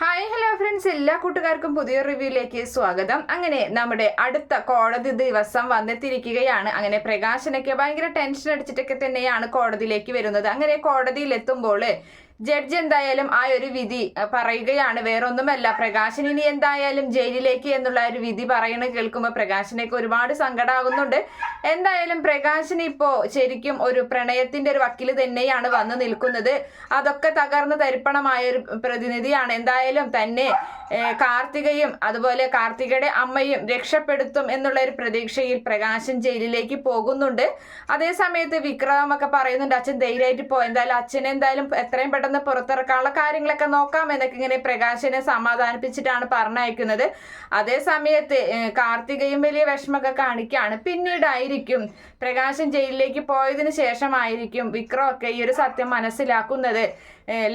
Hi hello friends എല്ലാ കൂട്ടുകാർക്കും പുതിയ റിവ്യൂയിലേക്ക് സ്വാഗതം. അങ്ങനെ നമ്മുടെ അടുത്ത കോടതി ദിവസം വന്നെത്തിയിരിക്കുകയാണ്. അങ്ങനെ പ്രകാശനൊക്കെ ഭയങ്കര ടെൻഷൻ അടിച്ചിട്ടൊക്കെ തന്നെയാണ് കോടതിയിലേക്ക് വരുന്നത്. അങ്ങനെ കോടതിയിൽ എത്തുമ്പോൾ ജഡ്ജ് എന്തായാലും ആ ഒരു വിധി പറയുകയാണ്. വേറൊന്നുമല്ല പ്രകാശൻ ഇനി എന്തായാലും ജയിലിലേക്ക് എന്നുള്ള ഒരു വിധി പറയണ കേൾക്കുമ്പോൾ പ്രകാശനൊക്കെ ഒരുപാട് സങ്കടമാകുന്നുണ്ട് എന്തായാലും പ്രകാശൻ ഇപ്പോ ശരിക്കും ഒരു പ്രണയത്തിന്റെ ഒരു വക്കിൽ തന്നെയാണ് വന്നു നിൽക്കുന്നത്. അതൊക്കെ തകർന്ന് തരിപ്പണമായ ഒരു പ്രതിനിധിയാണ്. എന്തായാലും തന്നെ കാർത്തികയും അതുപോലെ കാർത്തികയുടെ അമ്മയും രക്ഷപ്പെടുത്തും എന്നുള്ള ഒരു പ്രതീക്ഷയിൽ പ്രകാശൻ ജയിലിലേക്ക് പോകുന്നുണ്ട്. അതേസമയത്ത് വിക്രമൊക്കെ വിക്രം പറയുന്നുണ്ട് അച്ഛൻ ധൈര്യമായിട്ട് പോ. എന്തായാലും അച്ഛനെ എന്തായാലും എത്രയും പെട്ടെന്ന് പുറത്തിറക്കാനുള്ള കാര്യങ്ങളൊക്കെ നോക്കാം എന്നൊക്കെ ഇങ്ങനെ പ്രകാശിനെ സമാധാനിപ്പിച്ചിട്ടാണ് പറഞ്ഞയക്കുന്നത്. അതേ സമയത്ത് കാർത്തികയും വലിയ വിഷമൊക്കെ കാണിക്കുകയാണ്. പിന്നീടായിരിക്കും പ്രകാശൻ ജയിലിലേക്ക് പോയതിനു ശേഷമായിരിക്കും വിക്രം ഒക്കെ ഈ ഒരു സത്യം മനസ്സിലാക്കുന്നത്.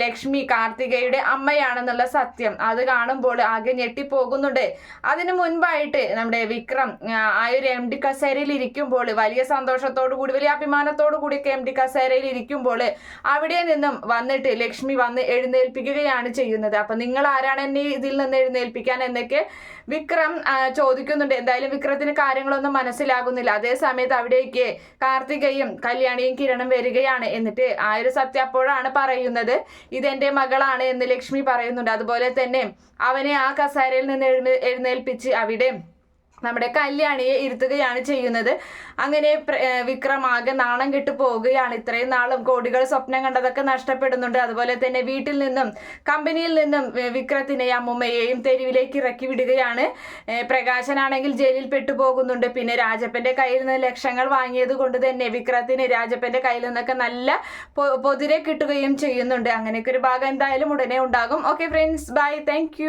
ലക്ഷ്മി കാർത്തികയുടെ അമ്മയാണെന്നുള്ള സത്യം. അത് കാണുമ്പോൾ ആകെ ഞെട്ടിപ്പോകുന്നുണ്ട്. അതിനു മുൻപായിട്ട് നമ്മുടെ വിക്രം ആ, ഒരു എം ഡി കസേരയിൽ ഇരിക്കുമ്പോൾ വലിയ സന്തോഷത്തോടു കൂടി വലിയ അഭിമാനത്തോടു കൂടിയൊക്കെ എം ഡി കസേരയിൽ ഇരിക്കുമ്പോൾ അവിടെ നിന്നും വന്നിട്ട് ലക്ഷ്മി വന്ന് എഴുന്നേൽപ്പിക്കുകയാണ് ചെയ്യുന്നത്. അപ്പൊ നിങ്ങൾ ആരാണ് എന്നെ ഇതിൽ നിന്ന് എഴുന്നേൽപ്പിക്കാൻ എന്നൊക്കെ വിക്രം ചോദിക്കുന്നുണ്ട്. എന്തായാലും വിക്രത്തിന് കാര്യങ്ങളൊന്നും മനസ്സിലാകുന്നില്ല. അതേ സമയത്ത് അവിടേക്ക് കാർത്തികയും കല്യാണിയും കിരണും വരികയാണ്. എന്നിട്ട് ആ ഒരു സത്യം അപ്പോഴാണ് പറയുന്നത് ഇതെന്റെ മകളാണ് എന്ന് ലക്ഷ്മി പറയുന്നുണ്ട്. അതുപോലെ തന്നെ അവനെ ആ കസാരയിൽ നിന്ന് എഴുന്നേൽപ്പിച്ച് അവിടെ നമ്മുടെ കല്യാണിയെ ഇരുത്തുകയാണ് ചെയ്യുന്നത്. അങ്ങനെ വിക്രമാകെ നാണം കെട്ടു പോവുകയാണ്. ഇത്രയും നാളും കോടികൾ സ്വപ്നം കണ്ടതൊക്കെ നഷ്ടപ്പെടുന്നുണ്ട്. അതുപോലെ തന്നെ വീട്ടിൽ നിന്നും കമ്പനിയിൽ നിന്നും വിക്രത്തിനെയും അമ്മുമ്മയെയും തെരുവിലേക്ക് ഇറക്കി വിടുകയാണ്. പ്രകാശനാണെങ്കിൽ ജയിലിൽ പെട്ടുപോകുന്നുണ്ട് പിന്നെ രാജപ്പന്റെ കയ്യിൽ നിന്ന് ലക്ഷങ്ങൾ വാങ്ങിയത് കൊണ്ട് തന്നെ വിക്രത്തിന് രാജപ്പന്റെ കയ്യിൽ നിന്നൊക്കെ നല്ല പൊതിരെ കിട്ടുകയും ചെയ്യുന്നുണ്ട്. അങ്ങനെയൊക്കെ ഒരു ഭാഗം എന്തായാലും ഉടനെ ഉണ്ടാകും. Okay friends bye thank